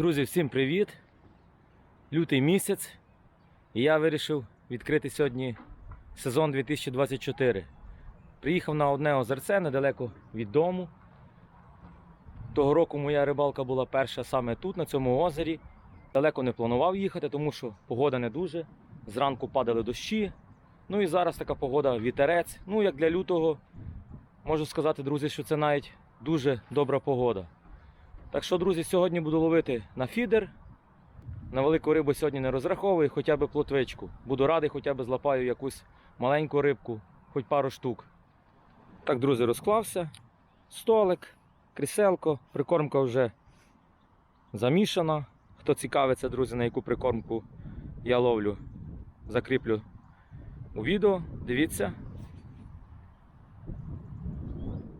Друзі, всім привіт! Лютий місяць. І я вирішив відкрити сьогодні сезон 2024. Приїхав на одне озерце недалеко від дому. Того року моя рибалка була перша саме тут, на цьому озері. Далеко не планував їхати, тому що погода не дуже. Зранку падали дощі. Ну і зараз така погода, вітерець. Ну, як для лютого, можу сказати, друзі, що це навіть дуже добра погода. Так що, друзі, сьогодні буду ловити на фідер. На велику рибу сьогодні не розраховую, хоча б плотвичку. Буду радий, хоча б злапаю якусь маленьку рибку, хоч пару штук. Так, друзі, розклався. Столик, кріселко, прикормка вже замішана. Хто цікавиться, друзі, на яку прикормку я ловлю, закріплю у відео. Дивіться.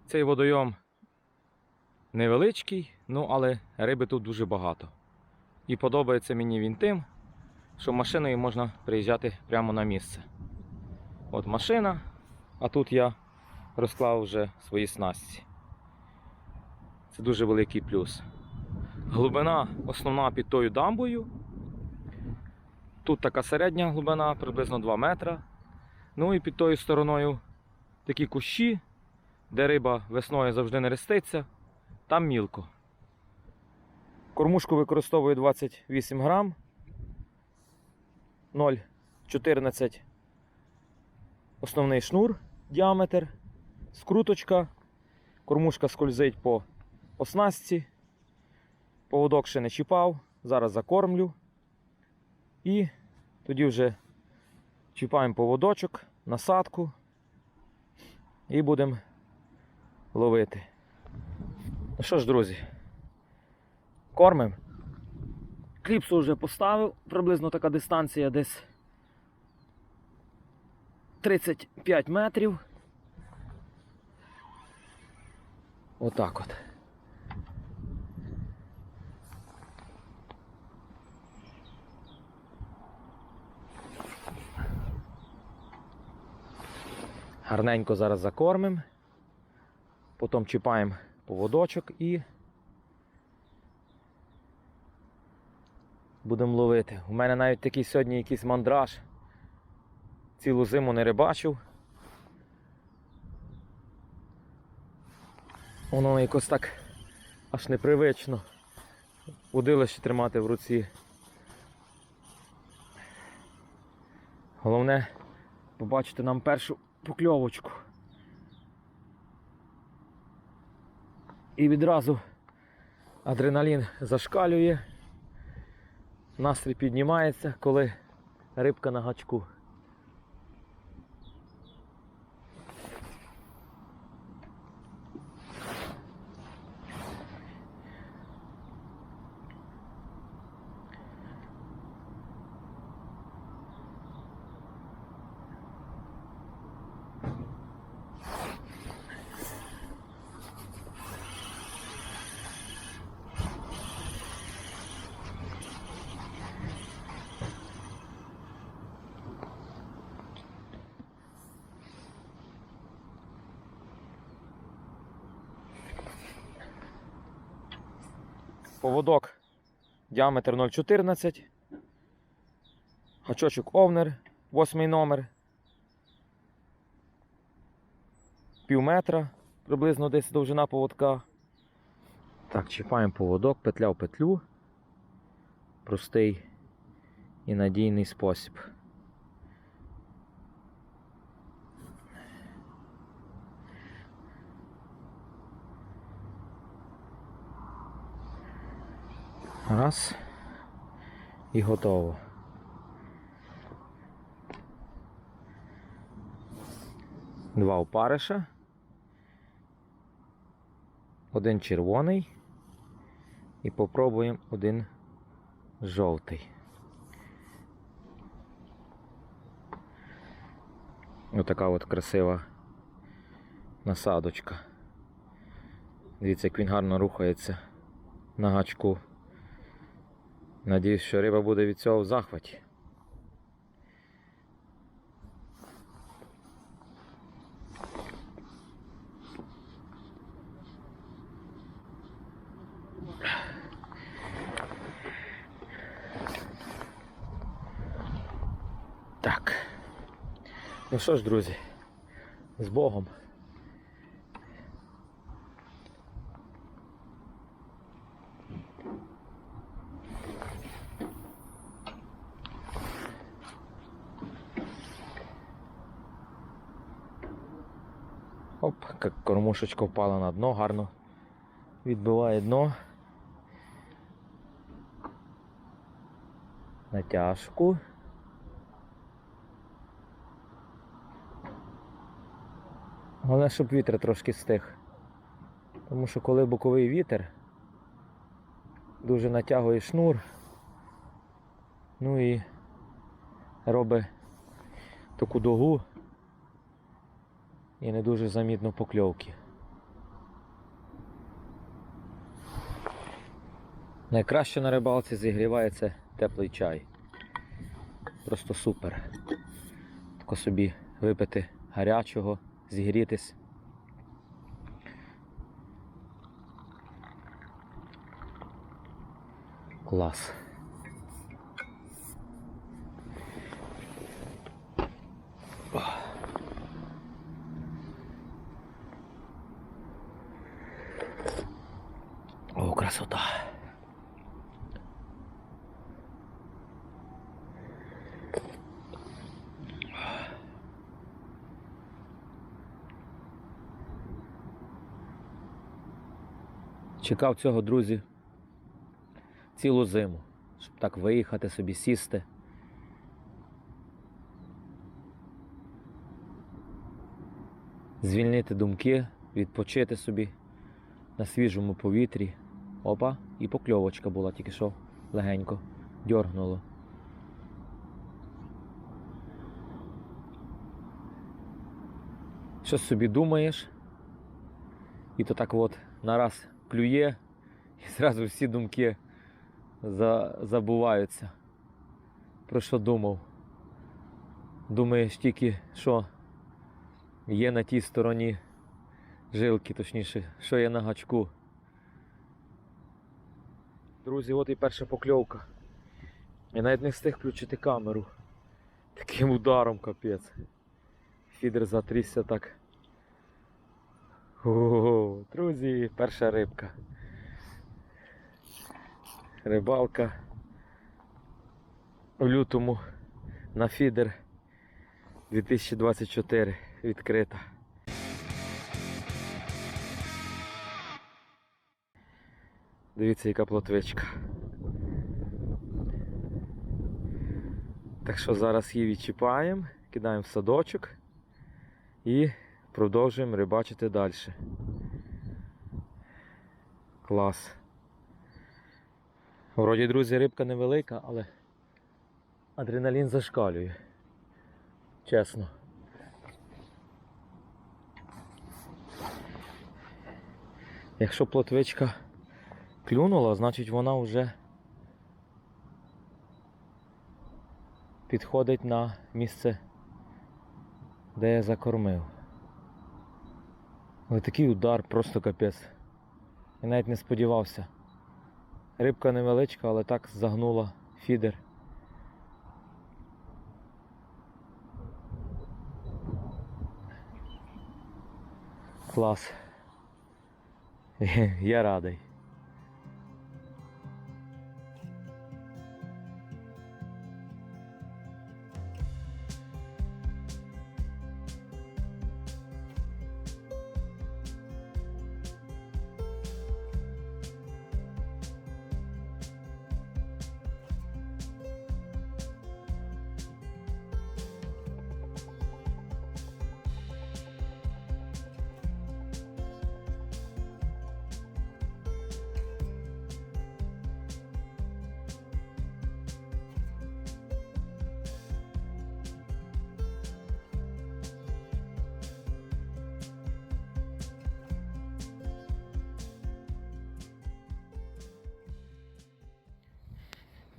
Цей водойом невеличкий, ну але риби тут дуже багато. І подобається мені він тим, що машиною можна приїжджати прямо на місце. От машина, а тут я розклав вже свої снасті. Це дуже великий плюс. Глибина основна під тою дамбою. Тут така середня глибина, приблизно 2 метра. Ну і під тою стороною такі кущі, де риба весною завжди не реститься, там мілко. Кормушку використовую 28 грам 0,14 основний шнур, діаметр, скруточка. Кормушка скользить по оснастці. Поводок ще не чіпав, зараз закормлю. І тоді вже чіпаємо поводочок, насадку і будемо ловити. Ну що ж, друзі, кормимо. Кліпсу вже поставив, приблизно така дистанція десь 35 метрів. Отак от. Гарненько зараз закормимо. Потім чіпаємо поводочок і будемо ловити. У мене навіть такий сьогодні якийсь мандраж. Цілу зиму не рибачив. Воно якось так аж непривично. Удилище тримати в руці. Головне побачити нам першу покльовочку. І відразу адреналін зашкалює, настрій піднімається, коли рибка на гачку. Поводок діаметр 0,14. Гачочок овнер, 8 номер. Пів метра, приблизно десь довжина поводка. Так, чіпаємо поводок, петля в петлю. Простий і надійний спосіб. Раз. І готово. Два опариша. Один червоний. І попробуємо один жовтий. Отака от красива насадочка. Дивіться, як він гарно рухається на гачку. Надіюсь, що риба буде від цього в захваті. Так. Ну що ж, друзі, з Богом. Кормушечка впала на дно, гарно відбиває дно. Натяжку. Головне, щоб вітер трошки стих. Тому що коли боковий вітер, дуже натягує шнур, ну і робить таку дугу і не дуже замітно покльовки. Найкраще на рибалці зігрівається теплий чай. Просто супер. Тако собі випити гарячого, зігрітись. Клас. О, красота. Чекав цього, друзі, цілу зиму, щоб так виїхати собі, сісти. Звільнити думки, відпочити собі на свіжому повітрі. Опа, і покльовочка була тільки що легенько. Дьоргнуло. Щось собі думаєш, і то так от нараз клює, і зразу всі думки за, забуваються. Про що думав? Думаєш тільки, що є на тій стороні жилки, точніше, що є на гачку. Друзі, от і перша покльовка. Я навіть не встиг включити камеру. Таким ударом капець. Фідер затрісся так. Ого, друзі, перша рибка. Рибалка в лютому на фідер 2024 відкрита. Дивіться, яка плотвичка. Так що зараз її відчіпаємо, кидаємо в садочок і продовжуємо рибачити далі. Клас. Вроді, друзі, рибка невелика, але адреналін зашкалює. Чесно. Якщо плотвичка клюнула, значить вона вже підходить на місце, де я закормив. Але такий удар просто капець. Я навіть не сподівався. Рибка невеличка, але так загнула фідер. Клас. Я радий.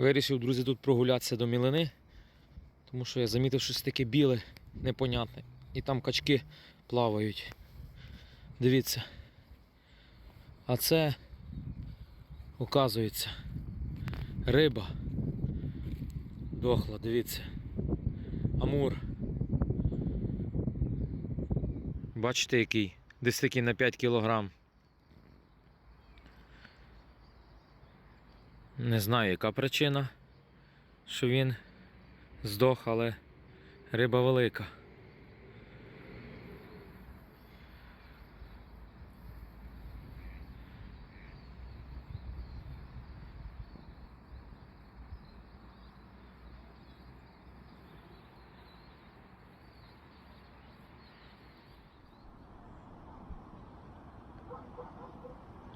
Вирішив, друзі, тут прогулятися до мілини, тому що я замітив щось таке біле, непонятне. І там качки плавають. Дивіться. А це, оказується, риба. Дохла, дивіться. Амур. Бачите, який? Десь такий на 5 кілограм. Не знаю, яка причина, що він здох, але риба велика.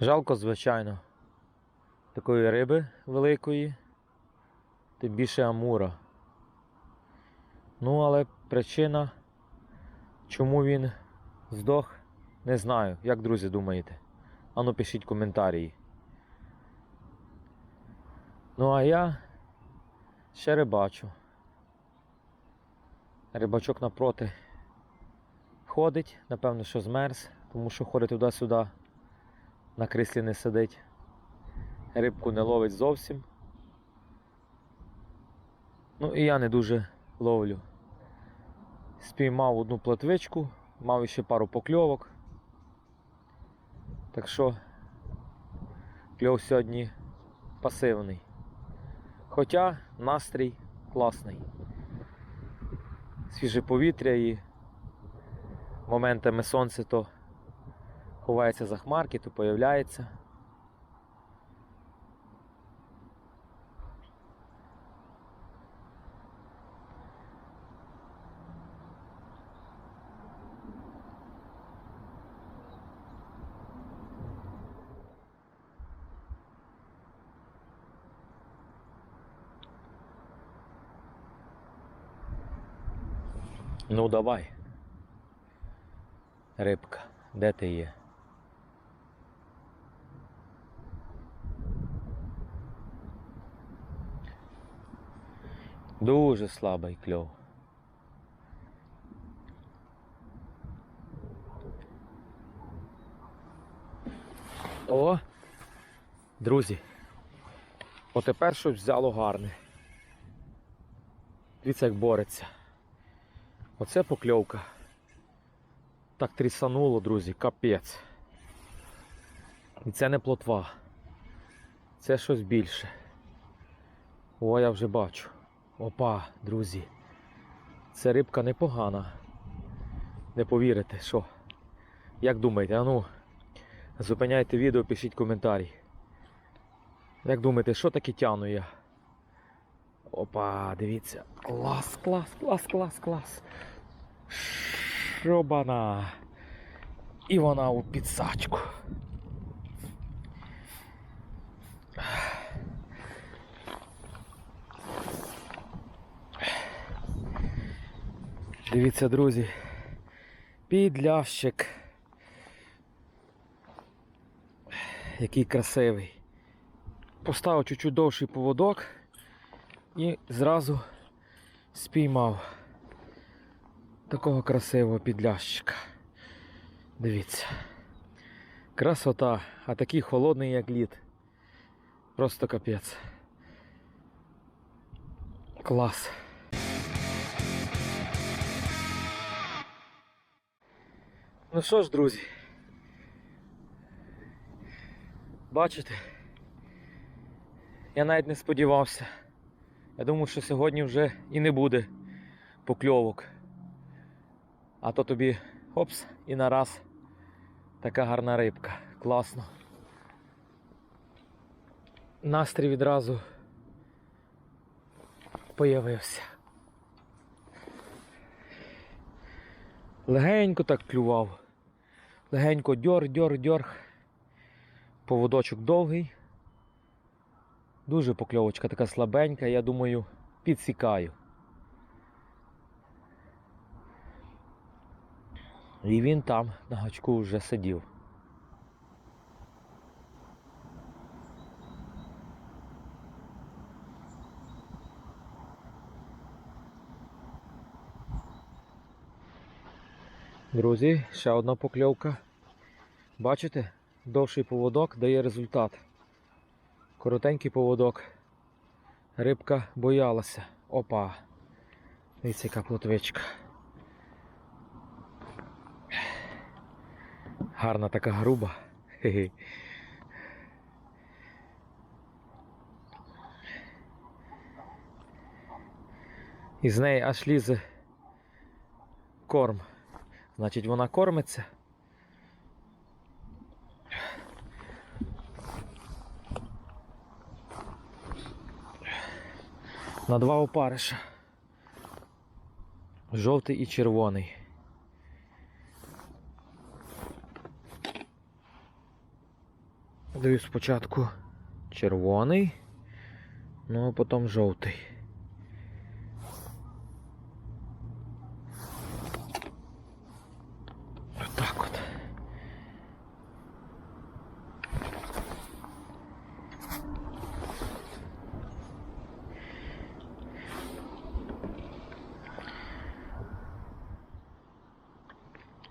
Жалко, звичайно, такої риби великої, тим більше амура. Ну, але причина, чому він здох, не знаю. Як друзі думаєте? Ану пишіть коментарі. Ну а я ще рибачу. Рибачок напроти ходить, напевно, що змерз, тому що ходить туди-сюди, на кріслі не сидить. Рибку не ловить зовсім. Ну і я не дуже ловлю. Спіймав одну плотвичку, мав ще пару покльовок. Так що кльов сьогодні пасивний. Хоча настрій класний. Свіже повітря і моментами сонце то ховається за хмарки, то появляється. Ну давай. Рибка, де ти є? Дуже слабий кльов. О, друзі. Отепер щось взяло гарне. Дивіться, як бореться. Оце покльовка. Так трісануло, друзі, капець. І це не плотва. Це щось більше. О, я вже бачу. Опа, друзі. Це рибка непогана. Не повірите, що? Як думаєте, а ну, зупиняйте відео, пишіть коментарі. Як думаєте, що таке тяну я? Опа, дивіться. Клас, клас, клас, клас, клас. Шобана. І вона у підсачку. Дивіться, друзі. Підлящик. Який красивий. Поставив чуть-чуть довший поводок і зразу спіймав такого красивого підлящика. Дивіться. Красота, а такий холодний, як лід. Просто капець. Клас. Ну що ж, друзі, бачите, я навіть не сподівався. Я думав, що сьогодні вже і не буде покльовок. А то тобі опс і нараз така гарна рибка. Класно. Настрій відразу появився. Легенько так клював. Легенько дьор, дьор, дьор. Поводочок довгий. Дуже покльовочка така слабенька, я думаю, підсікаю. І він там на гачку вже сидів. Друзі, ще одна покльовка. Бачите, довший поводок дає результат. Коротенький поводок. Рибка боялася. Опа. Дивіться, яка плотвичка. Гарна така груба. Хе-хе. І з неї аж лізе корм. Значить, вона кормиться. На два опариша. Жовтий і червоний. Даю спочатку червоний, ну а потім жовтий. Отак от.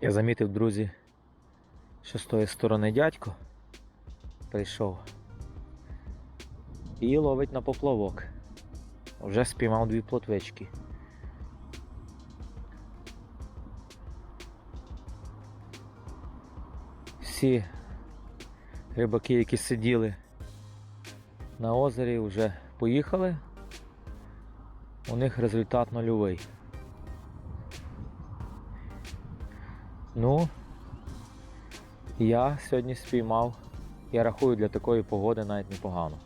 Я замітив, друзі, що з тої сторони дядько прийшов і ловить на поплавок. Вже спіймав дві плотвички. Всі рибаки, які сиділи на озері, вже поїхали. У них результат нульовий. Ну, я сьогодні спіймав, я рахую для такої погоди навіть непогано.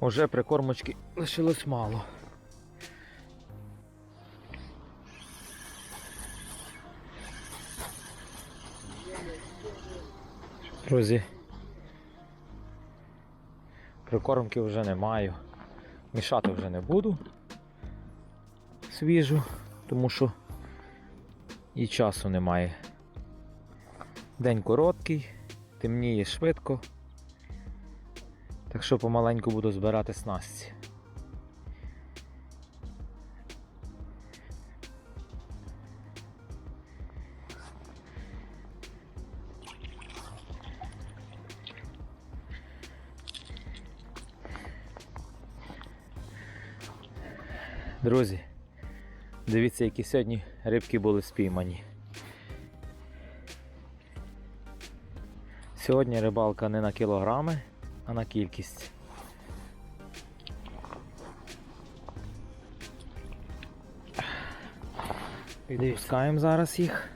Уже прикормочки лишилось мало. Друзі, прикормки вже не маю. Мішати вже не буду свіжу, тому що і часу немає. День короткий, темніє швидко. Так що помаленьку буду збирати снасті. Друзі, дивіться, які сьогодні рибки були спіймані. Сьогодні рибалка не на кілограми, а на кількість. Відпускаємо зараз їх.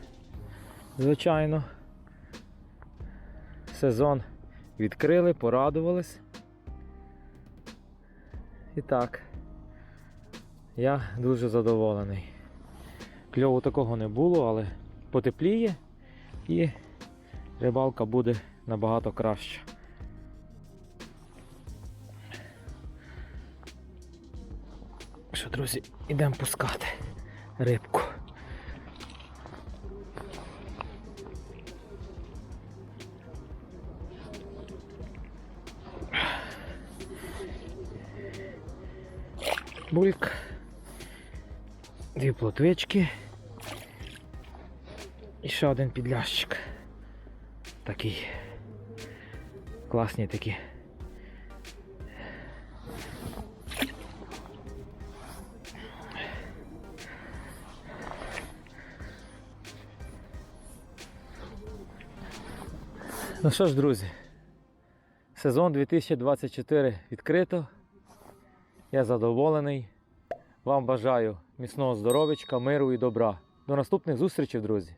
Звичайно. Сезон відкрили, порадувались. І так, я дуже задоволений. Кльову такого не було, але потепліє і рибалка буде набагато краща. Що, друзі, йдемо пускати рибку. Плотвички. І ще один підлящик. Такий. Класні такі. Ну що ж, друзі, сезон 2024 відкрито. Я задоволений. Вам бажаю міцного здоров'ячка, миру і добра. До наступних зустрічей, друзі!